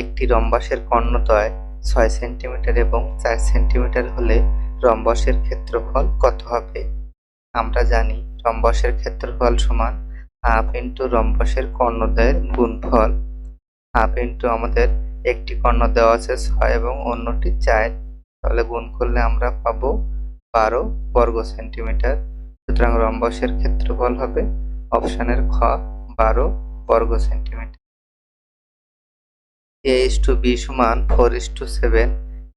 একটি রম্বাসের কর্ণদ্বয় ছয় সেন্টিমিটার এবং চার সেন্টিমিটার হলে রম্বসের ক্ষেত্রফল কত হবে? আমরা জানি রম্বসের ক্ষেত্রফল সমান হাফ ইন্টু রম্বসের কর্ণদ্বয়ের গুণফল। হাফ ইন্টু আমাদের একটি কর্ণ দেওয়া আছে ছয় এবং অন্যটি চার। তাহলে গুণ করলে আমরা পাবো বারো বর্গ সেন্টিমিটার। সুতরাং রম্বসের ক্ষেত্রফল হবে অপশানের খ, বারো বর্গ centimetre. A is to B সমান ফোর ইস টু সেভেন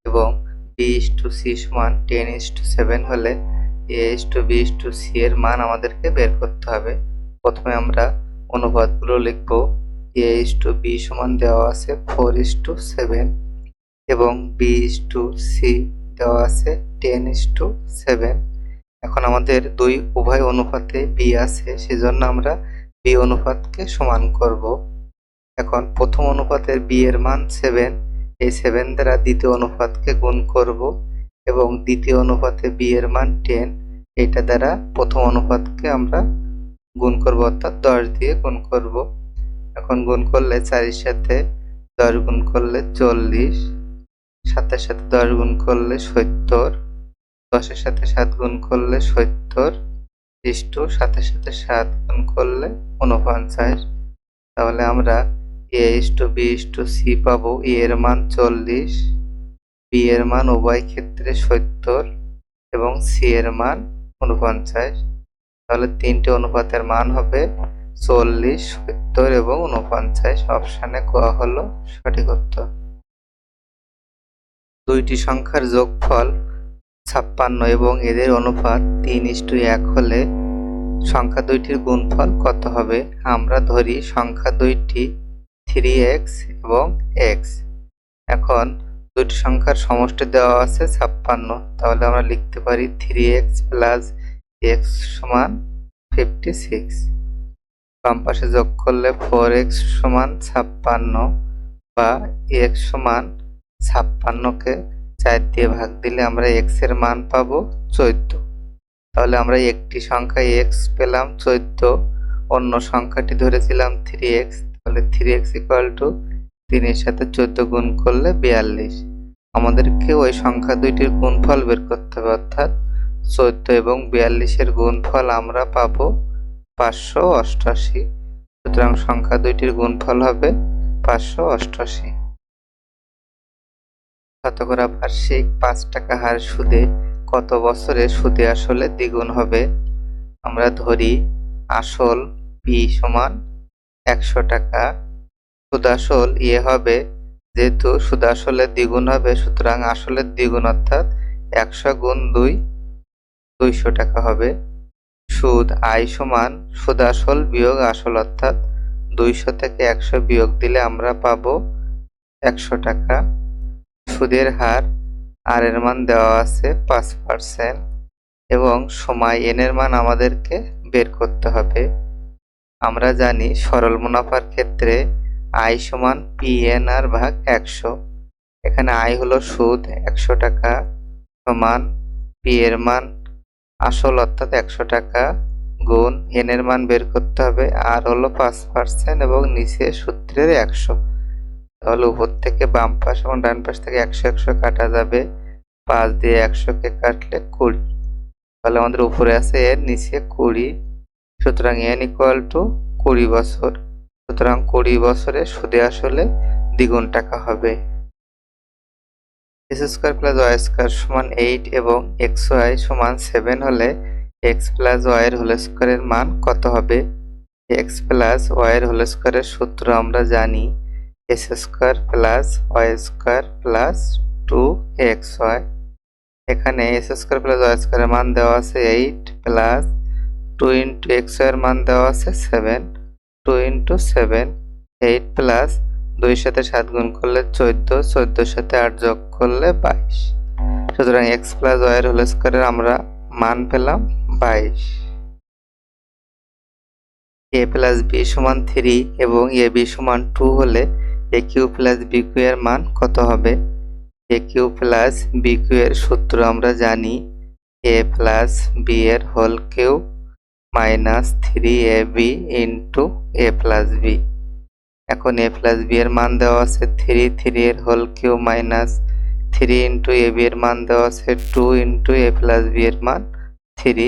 এবং বি ইস টু সি সমান টেন ইস টু সেভেন হলে A is to B is to C এর মান আমাদেরকে বের করতে হবে প্রথমে আমরা অনুপাতগুলো লিখব এ ইস টু বি সমান দেওয়া আছে ফোর ইস টু সেভেন এবং বি ইস টু সি দেওয়া আছে টেন ইস টু সেভেন এখন আমাদের দুই উভয় অনুপাতে বি আছে সেজন্য আমরা বি অনুপাতকে সমান করব এখন প্রথম অনুপাতের বি এর মান সেভেন এই সেভেন দ্বারা দ্বিতীয় অনুপাতকে গুণ করব এবং দ্বিতীয় অনুপাতে বি এর মান টেন এটা দ্বারা প্রথম অনুপাতকে আমরা গুণ করব, অর্থাৎ দশ দিয়ে গুণ করব। এখন গুণ করলে চারির সাথে দশ গুণ করলে চল্লিশ, সাতের সাথে দশ গুণ করলে সত্তর, দশের সাথে সাত গুণ করলে সত্তর ইস্টু সাতের সাথে সাত গুণ করলে উনপঞ্চাশ তাহলে আমরা A is to B is to C পাবো এ এর মান চল্লিশ, বি এর মান উভয় ক্ষেত্রে সত্তর এবং সি এর মান উনপঞ্চাশ তাহলে তিনটে অনুপাতের মান হবে চল্লিশ, সত্তর এবং উনপঞ্চাশ অপশানে কোয়া হলো সঠিক উত্তর। দুইটি সংখ্যার যোগফল ছাপ্পান্ন এবং এদের অনুপাত তিন ইস্টু এক হলে সংখ্যা দুইটির গুণফল কত হবে? আমরা ধরি সংখ্যা দুইটি থ্রি এক্স এবং এক্স। এখন দুইটি সংখ্যার সমষ্টি দেওয়া আছে, ছাপ্পান্ন। তাহলে আমরা লিখতে পারি থ্রি এক্স প্লাস এক্স সমান ফিফটি সিক্স। বাম যোগ করলে ফোর এক্স সমান ছাপ্পান্ন বা এক্স সমান ছাপ্পান্নকে চার দিয়ে ভাগ দিলে আমরা এক্সের মান পাবো চোদ্দ। তাহলে আমরা একটি সংখ্যা এক্স পেলাম চোদ্দ, অন্য সংখ্যাটি ধরেছিলাম থ্রি এক্স তাহলে থ্রি এক্স ইকুয়াল টু তিনের সাথে চোদ্দ গুণ করলে বিয়াল্লিশ। আমাদেরকে ওই সংখ্যা দুইটির গুণফল বের করতে হবে, অর্থাৎ চোদ্দ এবং বিয়াল্লিশের গুণফল আমরা পাবো পাঁচশো অষ্টআশি সুতরাং সংখ্যা দুইটির গুণফল হবে পাঁচশো অষ্টআশি শতকরা বার্ষিক পাঁচ টাকা হার সুদে কত বছরে সুদে আসলে দ্বিগুণ হবে? আমরা ধরি আসল পি সমান একশো টাকা। সুদাসল ইয়ে হবে, যেহেতু সুদাসলে দ্বিগুণ হবে, সুতরাং আসলের দ্বিগুণ অর্থাৎ একশো গুণ দুই, দুইশো টাকা হবে। সুদ, আয় সমান, সুদাসল বিয়োগ আসল অর্থাৎ দুইশো থেকে একশো বিয়োগ দিলে আমরা পাব একশো টাকা। সুদের হার আর এর মান দেওয়া আছে পাঁচ পার্সেন্ট এবং সময় এন এর মান আমাদেরকে বের করতে হবে। আমরা জানি সরল মুনাফার ক্ষেত্রে আই সমান পি এন আর ভাগ একশো। এখানে আয় হলো সুদ, একশো টাকা সমান পি এর মান আসল অর্থাৎ একশো টাকা গুণ এন এর মান বের করতে হবে। আর হলো পাঁচ পার্সেন্ট এবং নিচে সূত্রের একশো। তাহলে উপর থেকে বাম পাশ এবং ডান পাশ থেকে একশো একশো কাটা যাবে। পাঁচ দিয়ে একশোকে কাটলে কুড়ি। তাহলে আমাদের উপরে আছে এর নিচে কুড়ি। সুতরাং এন ইকুয়াল টু কুড়ি বছর। সুতরাং কুড়ি বছরে সুদে আসলে দ্বিগুণ টাকা হবে। X square plus y square সমান এইট এবং এক্স ওয়াই সমান সেভেন হলে এক্স প্লাস ওয়াইয়ের হোল স্কোয়ারের মান কত হবে? এক্স প্লাস ওয়াইয়ের হোল স্কোয়ারের সূত্র আমরা জানি। X square plus y square plus two x y এখানে এস স্কোয়ার প্লাস ওয়াই স্কোয়ারের মান দেওয়া আছে eight plus two into x ওয়াইয়ের মান দেওয়া আছে seven two into seven eight plus দুই সাথে সাত গুণ করলে চোদ্দ, চোদ্দোর সাথে আট যোগ করলে বাইশ। সুতরাং এক্স প্লাস ওয়াইয়ের হোল স্কোয়ারের আমরা মান পেলাম বাইশ। এ প্লাস বি সমান থ্রি এবং এ বি সমান টু হলে A cube plus B cube এর মান কত হবে? A cube plus B cube এর সূত্র আমরা জানি এ প্লাস বি এর whole cube minus three A B into A plus B. এখন এ প্লাস বি এর মান দেওয়া আছে থ্রি থ্রি এর whole cube minus three into A B এর মান দেওয়া আছে two into A plus B এর মান থ্রি।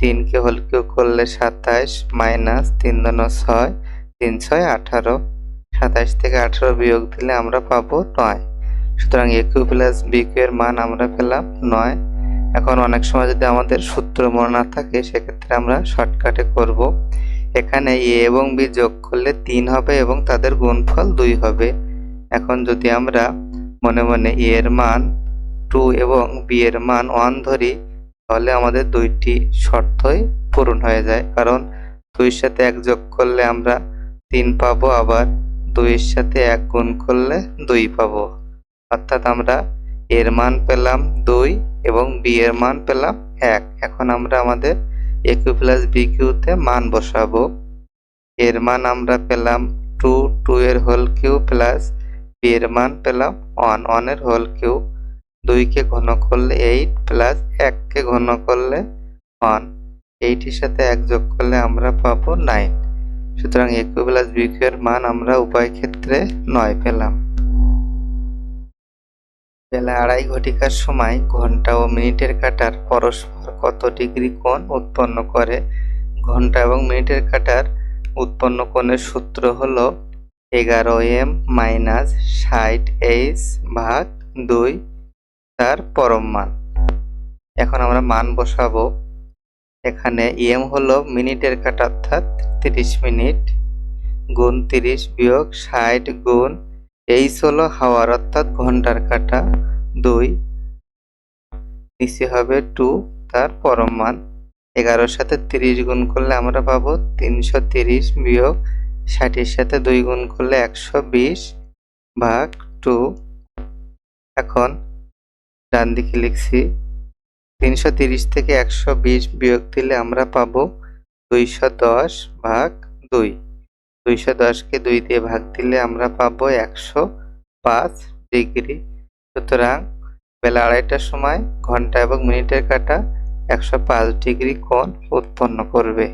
তিনকে হোল কিউ করলে সাতাইশ মাইনাস তিন দন ছয়, তিন ছয় আঠারো। সাতাইশ থেকে আঠারো বিয়োগ দিলে আমরা পাবো নয়। সুতরাং A cube plus B cube এর মান আমরা পেলাম নয়। এখন অনেক সময় যদি আমাদের সূত্র মনে না থাকে, সেক্ষেত্রে আমরা শর্টকাটে করব। এখানে এ এবং বি যোগ করলে তিন হবে এবং তাদের গুণফল দুই হবে। এখন যদি আমরা মনে মনে এ এর মান টু এবং বি এর মান ওয়ান ধরি, তাহলে আমাদের দুইটি শর্তই পূরণ হয়ে যায়। কারণ দুইয়ের সাথে এক যোগ করলে আমরা তিন পাবো, আবার দুইয়ের সাথে এক গুণ করলে দুই পাবো। অর্থাৎ আমরা এর মান পেলাম দুই এবং বি এর মান পেলাম এক। এখন আমরা আমাদের এ কিউ প্লাস বি কিউতে মান বসাবো। এর মান আমরা পেলাম টু টু এর হোল কিউ প্লাস বি এর মান পেলাম ওয়ান ওয়ানের হোল কিউ। দুইকে ঘন করলে এইট প্লাস এককে ঘন করলে ওয়ান এইটির সাথে এক যোগ করলে আমরা পাবো নাইন সুতরাং A cube plus B cube এর মান আমরা উভয় ক্ষেত্রে নয় পেলাম। বেলা আড়াই ঘটিকার সময় ঘণ্টা ও মিনিটের কাটার পরস্পর কত ডিগ্রি কোণ উৎপন্ন করে? ঘণ্টা এবং মিনিটের কাটার উৎপন্ন কোণের সূত্র হল এগারো এম মাইনাস ষাট এইচ ভাগ দুই তার পরম মান। এখন আমরা মান বসাবো। এখানে এম হলো মিনিটের কাটা অর্থাৎ তিরিশ মিনিট গুণ তিরিশ বিয়োগ ষাট গুণ এইচ হলো হাওয়ার অর্থাৎ ঘণ্টার কাটা, দুই, নিচে হবে টু, তার পরম মান। এগারোর সাথে তিরিশ গুণ করলে আমরা পাবো তিনশো তিরিশ বিয়োগ ষাটের সাথে দুই গুণ করলে একশো বিশ ভাগ টু। এখন ডান দিকে লিখছি, তিনশো তিরিশ থেকে একশো বিশ বিয়োগ দিলে আমরা পাবো দুইশো দশ ভাগ দুই। দুইশো দশকে দুই দিয়ে ভাগ দিলে আমরা পাবো একশো পাঁচ ডিগ্রি। সুতরাং বেলা আড়াইটার সময় ঘণ্টা এবং মিনিটের কাটা একশো পাঁচ ডিগ্রি কোণ উৎপন্ন করবে।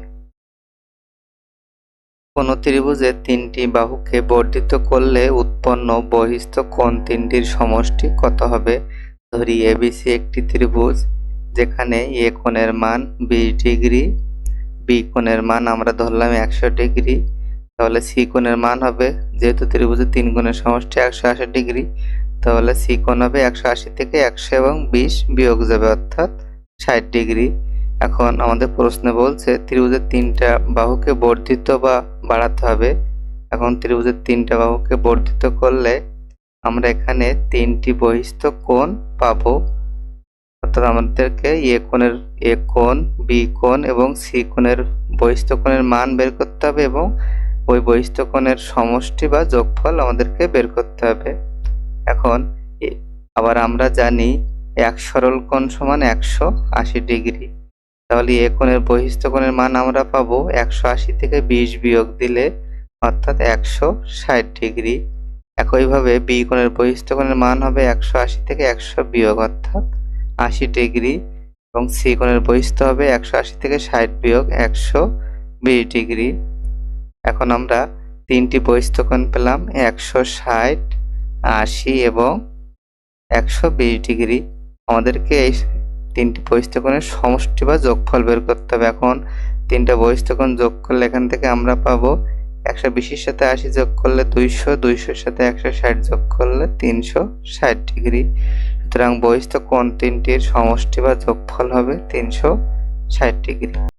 কোনো ত্রিভুজের তিনটি বাহুকে বর্ধিত করলে উৎপন্ন বহিস্থ কোণ তিনটির সমষ্টি কত হবে? ধরি এবিসি একটি ত্রিভুজ, যেখানে এ কোণের মান বিশ ডিগ্রি বি কোণের মান আমরা ধরলাম একশো ডিগ্রি তাহলে সি কোণের মান হবে, যেহেতু ত্রিভুজের তিন কোণের সমষ্টি একশো আশি ডিগ্রি, তাহলে সি কোণ হবে একশো আশি থেকে একশো এবং বিশ বিয়োগ যাবে অর্থাৎ ষাট ডিগ্রি। এখন আমাদের প্রশ্নে বলছে, ত্রিভুজের তিনটা বাহুকে বর্ধিত বা বাড়াতে হবে। এখন ত্রিভুজের তিনটা বাহুকে বর্ধিত করলে আমরা এখানে তিনটি বহিস্থ কোণ পাবো। অর্থাৎ আমাদেরকে এ কোণের, এ কোণ, বি কোণ এবং সি কোণের বহিস্থ কোণের মান বের করতে হবে এবং ওই বহিস্থকোণের সমষ্টি বা যোগফল আমাদেরকে বের করতে হবে। এখন আবার আমরা জানি এক সরল কোণ সমান একশো আশি ডিগ্রি। তাহলে এ কোণের বহিস্থকোণের মান আমরা পাবো একশো আশি থেকে বিশ বিয়োগ দিলে অর্থাৎ একশো ষাট ডিগ্রি। একইভাবে বি কোণের বহিস্থকোণের মান হবে একশো আশি থেকে একশো বিয়োগ অর্থাৎ আশি ডিগ্রি এবং সি কোণের বহিস্থ হবে একশো আশি থেকে ষাট বিয়োগ একশো বিশ ডিগ্রি। এখন আমরা তিনটি বহিস্থকোণ পেলাম, একশো ষাট, আশি এবং একশো বিশ ডিগ্রি। আমাদেরকে এই তিনটি বহিস্থকোণের সমষ্টি বা যোগফল বের করতে হবে। এখন তিনটা বহিস্থকোণ যোগ করলে এখান থেকে আমরা পাবো একশো বিশের সাথে আশি যোগ করলে দুইশো, দুইশোর সাথে একশো ষাট যোগ করলে তিনশো ষাট ডিগ্রি। সুতরাং বহিস্থ কোণ তিনটির সমষ্টি বা যোগফল হবে তিনশো ষাট ডিগ্রি।